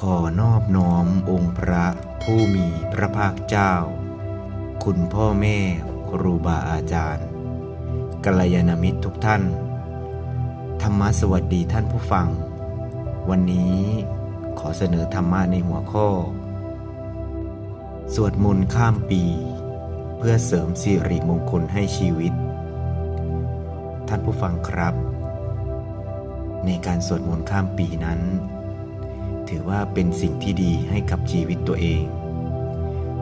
ขอนอบน้อมองค์พระผู้มีพระภาคเจ้า คุณพ่อแม่ครูบาอาจารย์กัลยาณมิตรทุกท่าน ธรรมะสวัสดีท่านผู้ฟัง วันนี้ขอเสนอธรรมะในหัวข้อ สวดมนต์ข้ามปี เพื่อเสริมสิริมงคลให้ชีวิต ท่านผู้ฟังครับ ในการสวดมนต์ข้ามปีนั้น ถือว่าเป็นสิ่งที่ดีให้กับชีวิตตัวเอง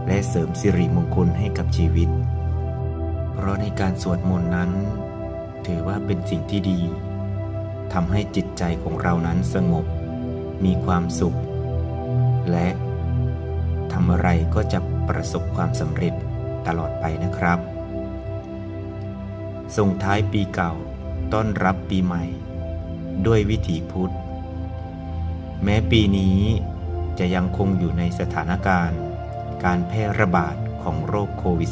และเสริมสิริมงคลให้กับชีวิต เพราะในการสวดมนต์นั้น ถือว่าเป็นสิ่งที่ดีทำให้จิตใจของเรานั้นสงบ มีความสุข และทำอะไรก็จะประสบความสำเร็จตลอดไปนะครับ ส่งท้ายปีเก่าต้อนรับปีใหม่ ด้วยวิถีพุทธ แม้ปีนี้จะยังคงอยู่ในสถานการณ์ การแพร่ระบาดของโรคโควิด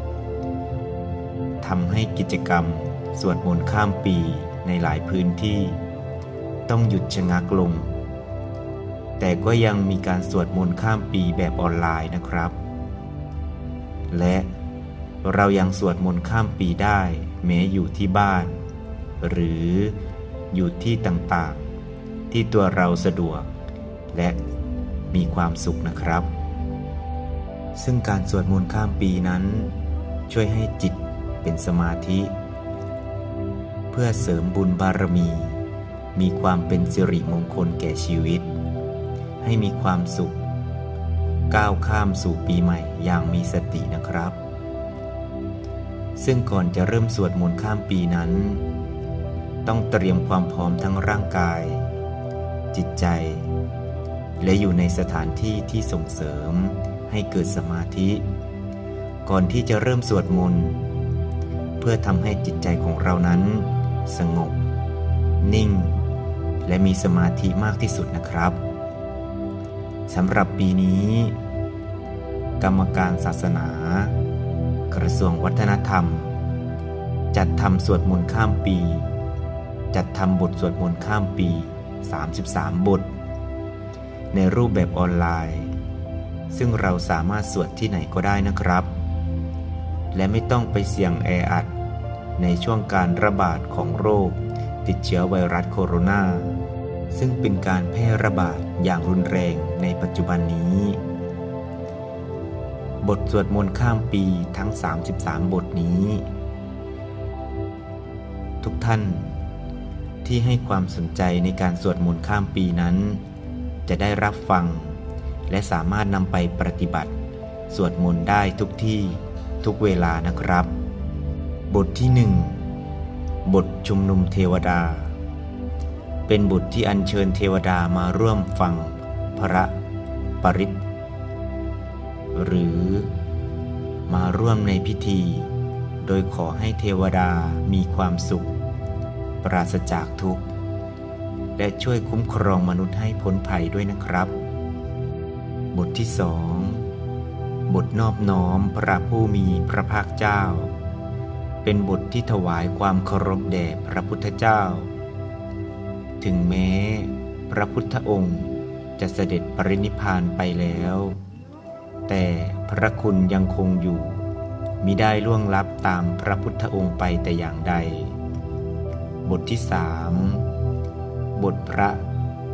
-19 ทำให้กิจกรรมสวดมนต์ข้ามปีในหลายพื้นที่ ต้องหยุดชะงักลง แต่ก็ยังมีการสวดมนต์ข้ามปีแบบออนไลน์นะครับ และเรายังสวดมนต์ข้ามปีได้ แม้อยู่ที่บ้าน หรืออยู่ที่ต่าง ที่ตัวเราสะดวก และมีความสุขนะครับ ซึ่งการสวดมนต์ข้ามปีนั้น ช่วยให้จิตเป็นสมาธิ เพื่อเสริมบุญบารมี มีความเป็นสิริมงคลแก่ชีวิต ให้มีความสุข ก้าวข้ามสู่ปีใหม่อย่างมีสตินะครับ ซึ่งก่อนจะเริ่มสวดมนต์ข้ามปีนั้นต้องเตรียมความพร้อมทั้งร่างกาย จิตใจ และอยู่ในสถานที่ที่ส่งเสริมให้เกิดสมาธิ ก่อนที่จะเริ่มสวดมนต์เพื่อทำให้จิตใจของเรานั้น สงบ นิ่ง และมีสมาธิมากที่สุดนะครับสำหรับปีนี้ กรรมการศาสนา กระทรวงวัฒนธรรม จัดทำสวดมนต์ข้ามปี จัดทำบทสวดมนต์ข้ามปี 33 บท ในรูปแบบออนไลน์ ซึ่งเราสามารถสวดที่ไหนก็ได้นะครับ และไม่ต้องไปเสี่ยงแออัด ในช่วงการระบาดของโรค ติดเชื้อไวรัสโคโรนาซึ่งเป็นการแพร่ระบาดอย่างรุนแรงในปัจจุบันนี้ บทสวดมนต์ข้ามปีทั้ง 33 บทนี้ ทุกท่าน ที่ให้ความสนใจในการสวดมนต์ข้ามปีนั้น จะได้รับฟัง และสามารถนำไปปฏิบัติ สวดมนต์ได้ทุกที่ทุกเวลานะครับ บทที่หนึ่งบทชุมนุมเทวดา เป็นบทที่อัญเชิญเทวดามาร่วมฟังพระปริตหรือมาร่วมในพิธี โดยขอให้เทวดามีความสุข ปราศจากทุกข์ และช่วยคุ้มครองมนุษย์ให้พ้นภัยด้วยนะครับ บทที่สองบทนอบน้อมพระผู้มีพระภาคเจ้า เป็นบทที่ถวายความเคารพแด่พระพุทธเจ้า ถึงแม้ พระพุทธองค์จะเสด็จปรินิพานไปแล้ว แต่พระคุณยังคงอยู่มิได้ล่วงลับตามพระพุทธองค์ไปแต่อย่างใด บทที่สามบทพระ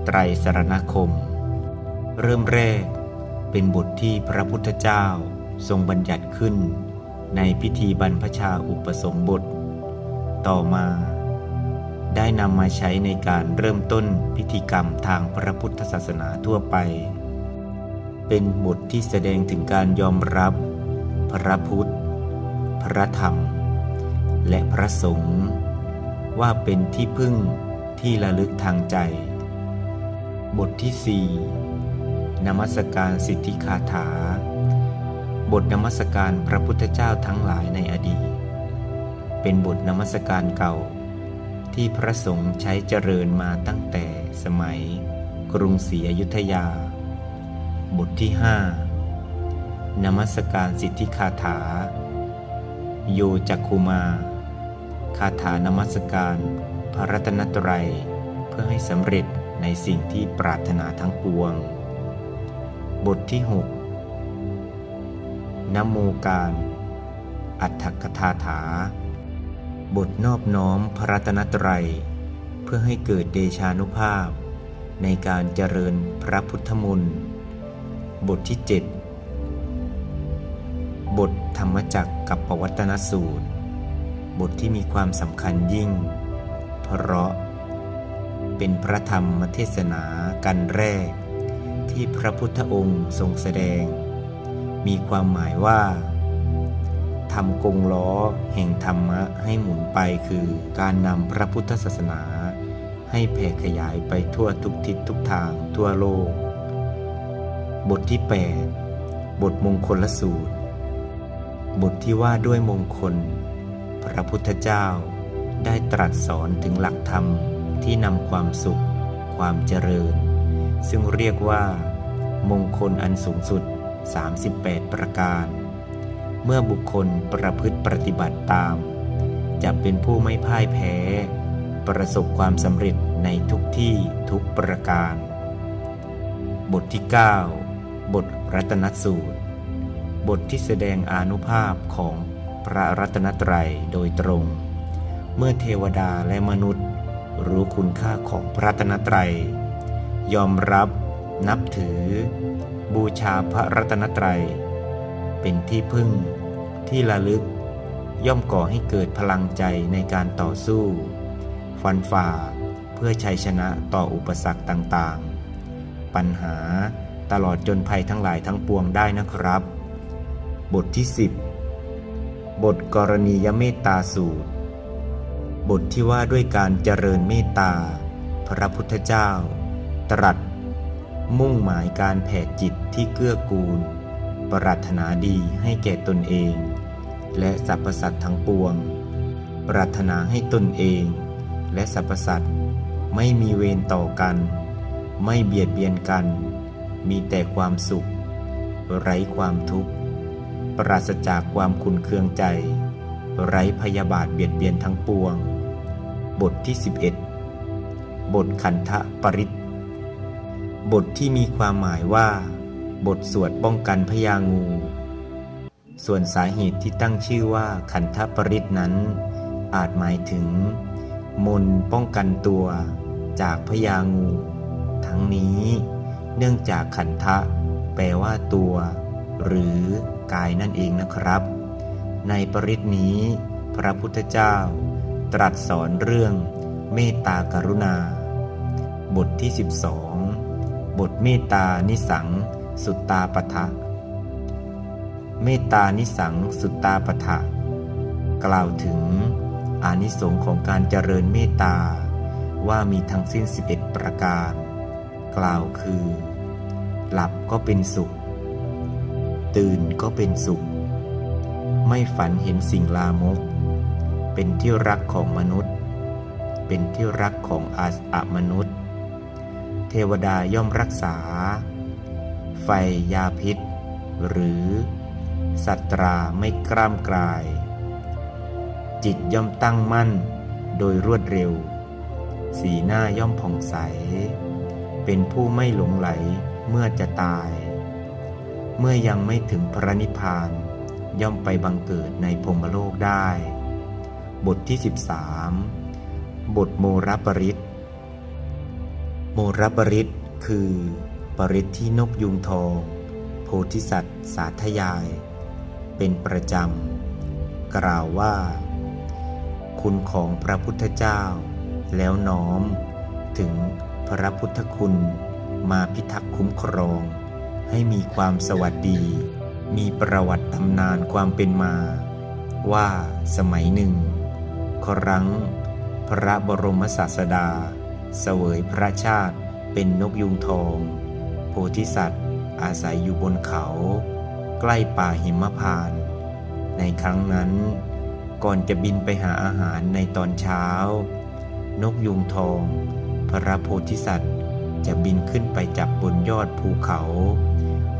ไตรสรณคม เริ่มแรกเป็นบทที่พระพุทธเจ้าทรงบัญญัติขึ้น ในพิธีบรรพชาอุปสมบท ต่อมา ได้นำมาใช้ในการเริ่มต้นพิธีกรรมทางพระพุทธศาสนาทั่วไป เป็นบทที่แสดงถึงการยอมรับ พระพุทธ พระธรรม และพระสงฆ์ ว่าเป็นที่พึ่งที่ระลึกทางใจ บทที่สี่นมัสการสิทธิคาถา บทนมัสการพระพุทธเจ้าทั้งหลายในอดีต เป็นบทนมัสการเก่า ที่พระสงฆ์ใช้เจริญมาตั้งแต่สมัย กรุงศรีอยุธยา บทที่ห้านมัสการสิทธิคาถา โยจักคุมา คาถานมัสการ พระรัตนตรัย เพื่อให้สำเร็จในสิ่งที่ปรารถนาทั้งปวง บทที่ 6นโมการ อัตถกถาถา บทนอบน้อมพระรัตนตรัย เพื่อให้เกิดเดชานุภาพ ในการเจริญพระพุทธมนต์บทที่ 7 บทธรรมจักกับปวัตนสูตร บทที่มีความสำคัญยิ่ง เพราะ เป็นพระธรรมเทศนากันแรก ที่พระพุทธองค์ทรงแสดง มีความหมายว่าทำกงล้อแห่งธรรมะให้หมุนไปคือการนำพระพุทธศาสนา ให้แผ่ขยายไปทั่วทุกทิศทุกทางทั่วโลก บทที่ 8 บทมงคลละสูตร บทที่ว่าด้วยมงคล พระพุทธเจ้า ได้ตรัสสอนถึงหลักธรรมที่นำความสุข ความเจริญ ซึ่งเรียกว่า มงคลอันสูงสุด 38 ประการ เมื่อบุคคลประพฤติปฏิบัติตาม จะเป็นผู้ไม่พ่ายแพ้ ประสบความสำเร็จในทุกที่ทุกประการ บทที่ 9 บทรัตนสูตร บทที่แสดงอนุภาพของ ระรัตนตรัยโดยตรง เมื่อเทวดาและมนุษย์ รู้คุณค่าของพระรัตนตรัย ยอมรับ นับถือ บูชาพระรัตนตรัย เป็นที่พึ่ง ที่ระลึก ย่อมก่อให้เกิดพลังใจในการต่อสู้ ฟันฝ่าเพื่อชัยชนะต่ออุปสรรคต่างๆ ปัญหาตลอดจนภัยทั้งหลายทั้งปวงได้นะครับ บทที่ 10 บทกรณียเมตตาสูตร บทที่ว่าด้วยการเจริญเมตตา พระพุทธเจ้า ตรัส มุ่งหมายการแผ่จิตที่เกื้อกูล ปรารถนาดีให้แก่ตนเอง และสรรพสัตว์ทั้งปวง ปรารถนาให้ตนเอง และสรรพสัตว์ไม่มีเวรต่อกัน ไม่เบียดเบียนกัน มีแต่ความสุข ไร้ความทุกข์ ปราศจากความขุนเคืองใจ ไร้พยาบาทเบียดเบียนทั้งปวง บทที่ 11 บทขันธปริตบทที่มีความหมายว่า บทสวดป้องกันพยางู ส่วนสาเหตุที่ตั้งชื่อว่าขันธปริตนั้น อาจหมายถึง มนป้องกันตัวจากพยางู ทั้งนี้ เนื่องจากขันธะแปลว่าตัว หรือ กายนั่นเองนะครับ ในปริตนี้ พระพุทธเจ้า ตรัสสอนเรื่องเมตตากรุณา บทที่ 12 บทเมตตานิสัง สุตตาปทะเมตตานิสังสุตตาปทะกล่าวถึงอานิสงส์ของการเจริญเมตตา ว่ามีทั้งสิ้น 11 ประการ กล่าวคือ หลับก็เป็นสุข ตื่นก็เป็นสุข ไม่ฝันเห็นสิ่งลามก เป็นที่รักของมนุษย์ เป็นที่รักของอาสอะมนุษย์ เทวดาย่อมรักษา ไฟยาพิษ หรือสัตราไม่กล้ามกลาย จิตย่อมตั้งมั่นโดยรวดเร็ว สีหน้าย่อมผ่องใส เป็นผู้ไม่หลงไหลเมื่อจะตาย เมื่อยังไม่ถึงพระนิพพาน ย่อมไปบังเกิดในพรมโลกได้ บทที่ 13 บทโมรปริตโมรปริตคือ ปริตที่นกยุงทอง โพธิสัตว์ สาธยาย เป็นประจำ กล่าวว่า คุณของพระพุทธเจ้า แล้วน้อม ถึงพระพุทธคุณมาพิทักษ์คุ้มครอง ให้มีความสวัสดี มีประวัติตำนานความเป็นมา ว่าสมัยหนึ่ง ครั้ง พระบรมศาสดา เสวยพระชาติเป็นนกยุงทอง โพธิสัตว์ อาศัยอยู่บนเขา ใกล้ป่าหิมพาน ในครั้งนั้น ก่อนจะบินไปหาอาหารในตอนเช้า นกยุงทอง พระโพธิสัตว์จะบินขึ้นไปจับบนยอดภูเขา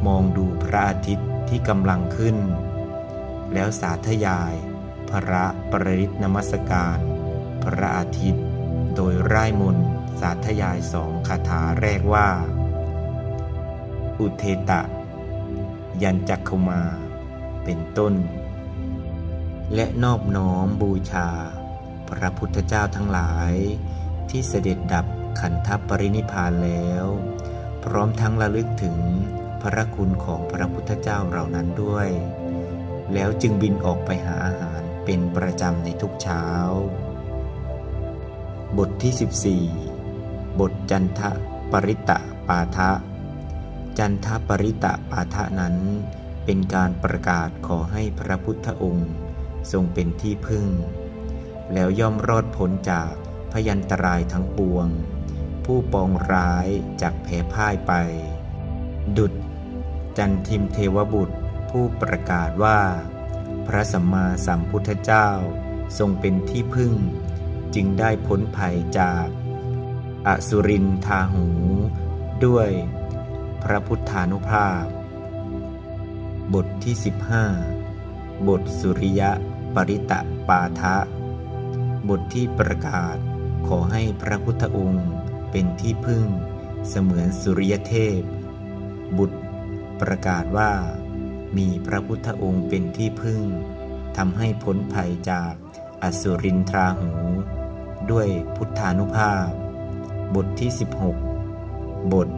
มองดูพระอาทิตย์ที่กำลังขึ้น แล้วสาธยาย พระปริตนมัสการ พระอาทิตย์ โดยไร่มนสาธยายสองคาถาแรกว่า อุเทตะ ยันจักคุมา เป็นต้น และนอบน้อมบูชา พระพุทธเจ้าทั้งหลาย ที่เสด็จดับขันธปรินิพพานแล้ว พร้อมทั้งระลึกถึง พระคุณของพระพุทธเจ้าเหล่านั้นด้วย แล้วจึงบินออกไปหาอาหารเป็นประจำในทุกเช้า บทที่ 14 บทจันทปริตะปาทะ จันทปริตะปาทะนั้น เป็นการประกาศขอให้พระพุทธองค์ทรงเป็นที่พึ่ง แล้วย่อมรอดพ้นจากพยันตรายทั้งปวง ผู้ปองร้ายจากแพ้พ่ายไป ดุด จันทิมเทวบุตรผู้ประกาศว่า พระสัมมาสัมพุทธเจ้าทรงเป็นที่พึ่ง จึงได้พ้นภัยจาก อสุรินทาหู ด้วย พระพุทธานุภาพ บทที่ 15 บทสุริยะปริตะปาทะ บทที่ประกาศขอให้พระพุทธองค์เป็นที่พึ่งเสมือนสุริยเทพ บุตร ประกาศว่า มีพระพุทธองค์เป็นที่พึ่งทำให้พ้นภัยจากอสุรินทราหู ด้วยพุทธานุภาพ บทที่ 16 บท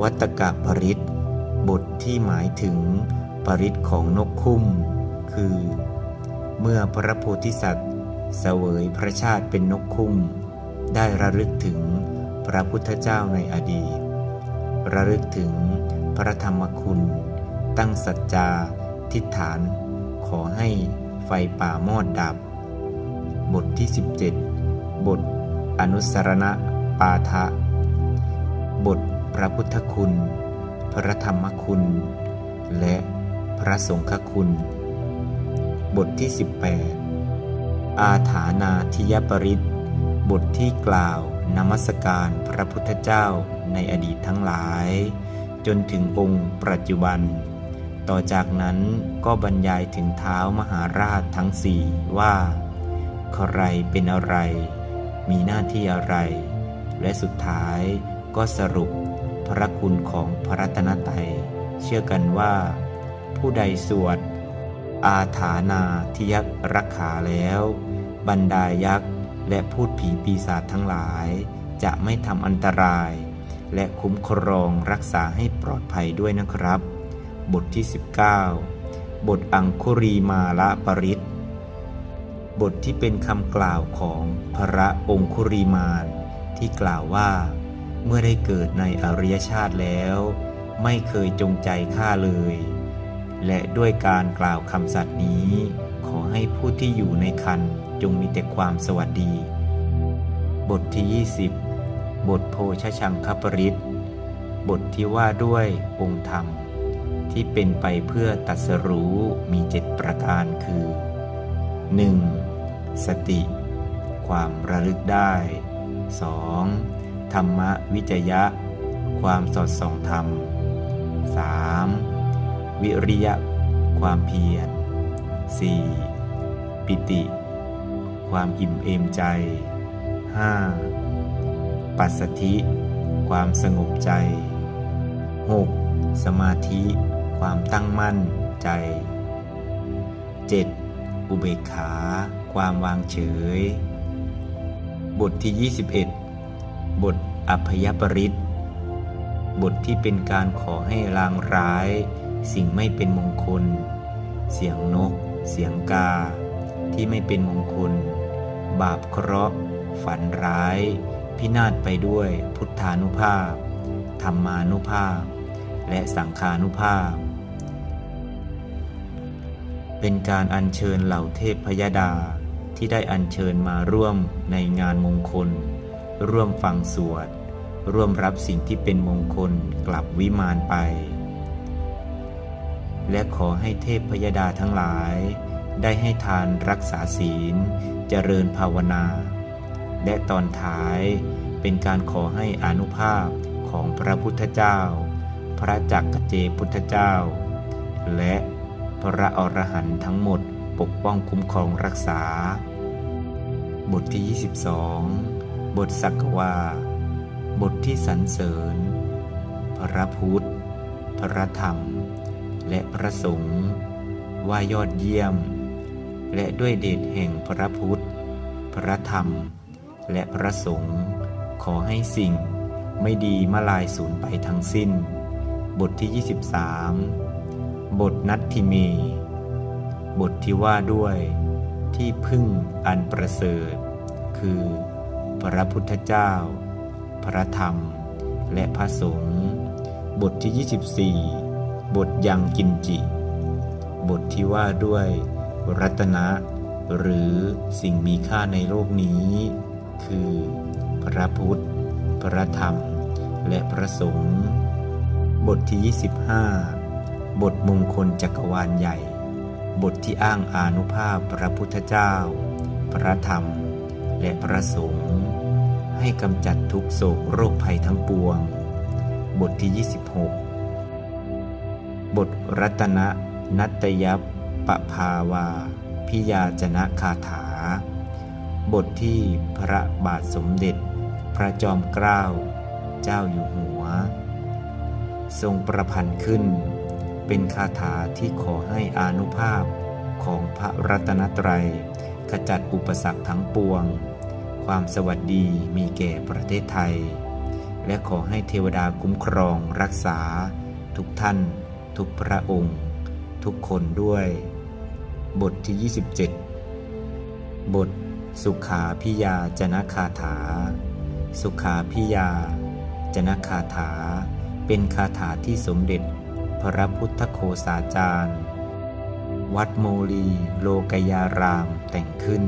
วัตกะปริตบทที่หมายถึงปริตของนกคุ้ม คือ เมื่อพระโพธิสัตว์ เสวยพระชาติเป็นนกคุ้ม ได้ระลึกถึงพระพุทธเจ้าในอดีต ระลึกถึง พระธรรมคุณ ตั้งสัจจาทิฏฐาน ขอให้ไฟป่ามอดดับ บทที่ 17 บท อนุสรณะปาทะ บทพระพุทธคุณ พระธรรมคุณ และพระสงฆ์คุณ บทที่ 18 อาถานาทิยปริตบทที่กล่าวนมัสการพระพุทธเจ้าในอดีตทั้งหลาย จนถึงองค์ปัจจุบัน ต่อจากนั้นก็บรรยายถึงเท้ามหาราชทั้งสี่ว่า ใครเป็นอะไร มีหน้าที่อะไร และสุดท้ายก็สรุปพระคุณของพระรัตนตรัย เชื่อกันว่า ผู้ใดสวด อาถานาทิยักรักขาแล้ว บรรดายักษ์และพูดผีปีศาจทั้งหลาย จะไม่ทำอันตราย และคุ้มครองรักษาให้ปลอดภัยด้วยนะครับ บทที่ 19 บทอังคุรีมาละปริตบทที่เป็นคำกล่าวของพระองคุรีมานที่กล่าวว่า เมื่อได้เกิดในอริยชาติแล้ว ไม่เคยจงใจฆ่าเลย และด้วยการกล่าวคำสัตย์นี้ ขอให้ผู้ที่อยู่ในคันจงมีแต่ความสวัสดี บทที่ 20 บทโพชชังคปริตบทที่ว่าด้วยองค์ธรรม ที่เป็นไปเพื่อตัดสรู้มีเจ็ดประการคือ 1. สติ ความระลึกได้ 2. ธรรมวิจยะ ความสอดส่องธรรม 3. วิริยะ ความเพียร 4. ปิติ ความอิ่มเอมใจ 5. ปัสสธิ ความสงบใจ 6. สมาธิ ความตั้งมั่นใจ 7. อุเบกขา ความวางเฉย บทที่ 21 บทอภยปริตบทที่เป็นการขอให้ลางร้าย สิ่งไม่เป็นมงคล เสียงนก เสียงกา ที่ไม่เป็นมงคล บาปเคราะห์ ฝันร้าย พินาศไปด้วยพุทธานุภาพ ธรรมานุภาพ และสังขานุภาพ เป็นการอัญเชิญเหล่าเทพพยดาที่ได้อัญเชิญมาร่วมในงานมงคล ร่วมฟังสวด ร่วมรับสิ่งที่เป็นมงคลกลับวิมานไป และขอให้เทพพยดาทั้งหลาย ได้ให้ทานรักษาศีล เจริญภาวนา และตอนท้ายเป็นการขอให้อนุภาพของพระพุทธเจ้า พระจักรเจพุทธเจ้า และพระอรหันต์ทั้งหมดปกป้องคุ้มครองรักษา บทที่ 22 บทสักวา บทที่สรรเสริญ พระพุทธ พระธรรม และพระสงฆ์ว่ายอดเยี่ยม และด้วยเดชแห่งพระพุทธ พระธรรม และพระสงฆ์ขอให้สิ่งไม่ดีมาลายสูญไปทั้งสิ้น บทที่ 23 บทนัตทิเม บทที่ว่าด้วยที่พึ่งอันประเสริฐ คือ พระพุทธเจ้า พระธรรม และพระสงฆ์บทที่ 24 บทยังกินจิ บทที่ว่าด้วย รัตนะ หรือสิ่งมีค่าในโลกนี้ คือ พระพุทธ พระธรรม และพระสงฆ์บทที่ 25 บทมงคลจักรวาลใหญ่ บทที่อ้างอานุภาพพระพุทธเจ้า พระธรรม และพระสงฆ์ให้กำจัดทุกโศกโรคภัยทั้งปวง บทที่ 26 บทรัตนนัตยัปปภาวา พิยาจนะคาถา บทที่พระบาทสมเด็จ พระจอมเกล้า เจ้าอยู่หัว ทรงประพันธ์ขึ้น เป็นคาถาที่ขอให้อานุภาพของพระรัตนตรัย ขจัดอุปสรรคทั้งปวง ความสวัสดีมีแก่ประเทศไทย และขอให้เทวดาคุ้มครองรักษา ทุกท่าน ทุกพระองค์ ทุกคนด้วย บทที่ 27 บท สุขาพิยาจนะคาถา สุขาพิยาจนะคาถา เป็นคาถาที่สมเด็จ พระพุทธโคสาจารย์ วัดโมลีโลกยารามแต่งขึ้น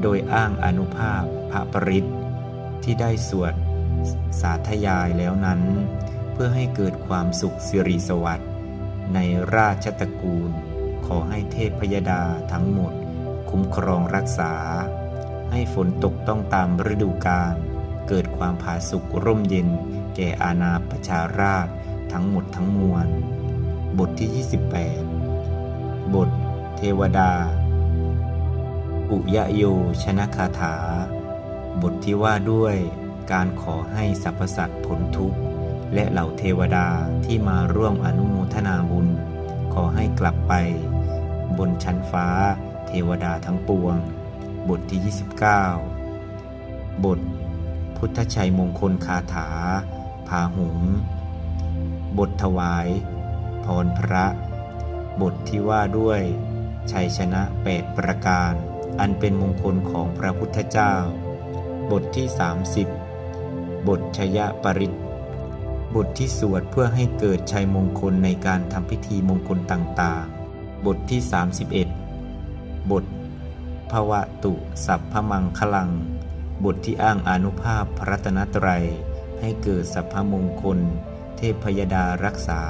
โดยอ้างอนุภาพพระปริตที่ได้สวดสาธยายแล้วนั้น เพื่อให้เกิดความสุขสิริสวัสดิ์ในราชตระกูล ขอให้เทพพยดาทั้งหมด คุ้มครองรักษา ให้ฝนตกต้องตามฤดูกาลเกิดความผาสุกร่มเย็น แก่อาณาประชาราชทั้งหมดทั้งมวล บทที่ 28 บท เทวดา อุยโยชนะคาถา บทที่ว่าด้วยการขอให้สรรพสัตว์พ้นทุกข์และเหล่าเทวดาที่มาร่วมอนุโมทนาบุญ ขอให้กลับไป บนชั้นฟ้า เทวดาทั้งปวง บทที่ 29 บท พุทธชัยมงคลคาถา พาหุง บทถวาย พรพระ บทที่ว่าด้วย ชัยชนะแปดประการ อันเป็นมงคลของพระพุทธเจ้า บทที่ 30 บทชยปริตบทที่สวดเพื่อให้เกิดชัยมงคลในการทำพิธีมงคลต่างๆ บทที่ 31 บทภวตุสัพพมังคลัง บทที่อ้างอนุภาพพระรัตนตรัย ให้เกิดสัพพมงคล เทพพยดารักษา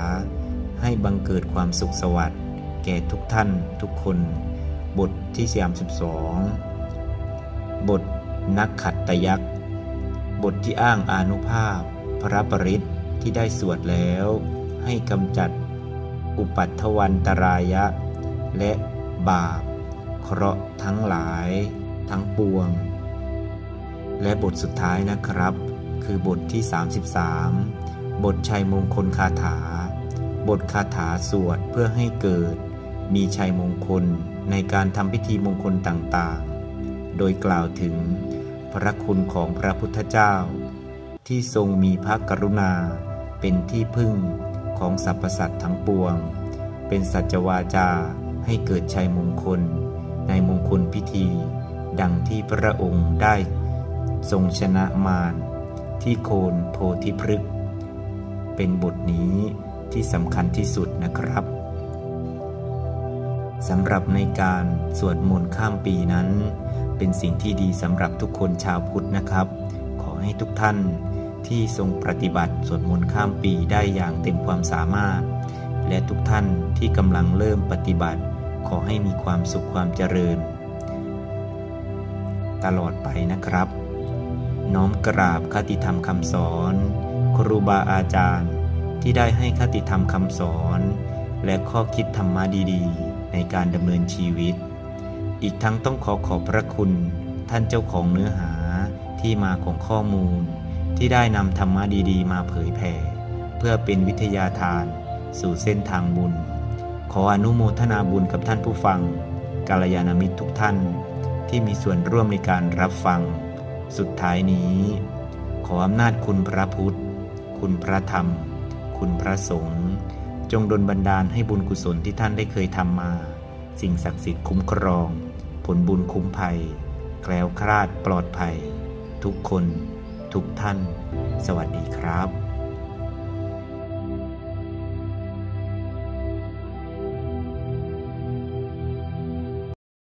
ให้บังเกิดความสุขสวัสดิ์แก่ทุกท่านทุกคน บทที่32บทนักขัตตยักษ์บทที่อ้างอนุภาพ พระปริตที่ได้สวดแล้ว ให้กำจัด อุปัตถวันตรายะ และบาป เคราะห์ทั้งหลาย ทั้งปวง และบทสุดท้ายนะครับ คือบทที่ 33 บทชัยมงคลคาถา บทคาถาสวดเพื่อให้เกิด มีชัยมงคลในการทำพิธีมงคลต่างๆ โดยกล่าวถึงพระคุณของพระพุทธเจ้า ที่ทรงมีพระกรุณา เป็นที่พึ่งของสรรพสัตว์ทั้งปวง เป็นสัจวาจาให้เกิดชัยมงคล ในมงคลพิธี ดังที่พระองค์ได้ทรงชนะมารที่โคนโพธิพฤกษ์เป็นบทนี้ที่สำคัญที่สุดนะครับสำหรับในการสวดมนต์ข้ามปีนั้น เป็นสิ่งที่ดีสำหรับทุกคนชาวพุทธนะครับ ขอให้ทุกท่านที่ทรงปฏิบัติสวดมนต์ข้ามปีได้อย่างเต็มความสามารถ และทุกท่านที่กำลังเริ่มปฏิบัติ ขอให้มีความสุขความเจริญ ตลอดไปนะครับ น้อมกราบคติธรรมคำสอน ครูบาอาจารย์ ที่ได้ให้คติธรรมคำสอน และข้อคิดธรรมะดีๆ ในการดำเนินชีวิต อีกทั้งต้องขอขอบพระคุณ ท่านเจ้าของเนื้อหาที่มาของข้อมูล ที่ได้นำธรรมะดีๆ มาเผยแผ่เพื่อเป็นวิทยาทาน สู่เส้นทางบุญ ขออนุโมทนาบุญกับท่านผู้ฟังกาลยานามิตรทุกท่านที่มีส่วนร่วมในการรับฟัง สุดท้ายนี้ ขออำนาจคุณพระพุทธ คุณพระธรรม คุณพระสงฆ์จงดลบันดาลให้บุญกุศลที่ท่านได้เคยทำมา สิ่งศักดิ์สิทธิ์คุ้มครอง ผลบุญคุ้มภัย แคล้วคลาดปลอดภัย ทุกคน ทุกท่าน สวัสดีครับ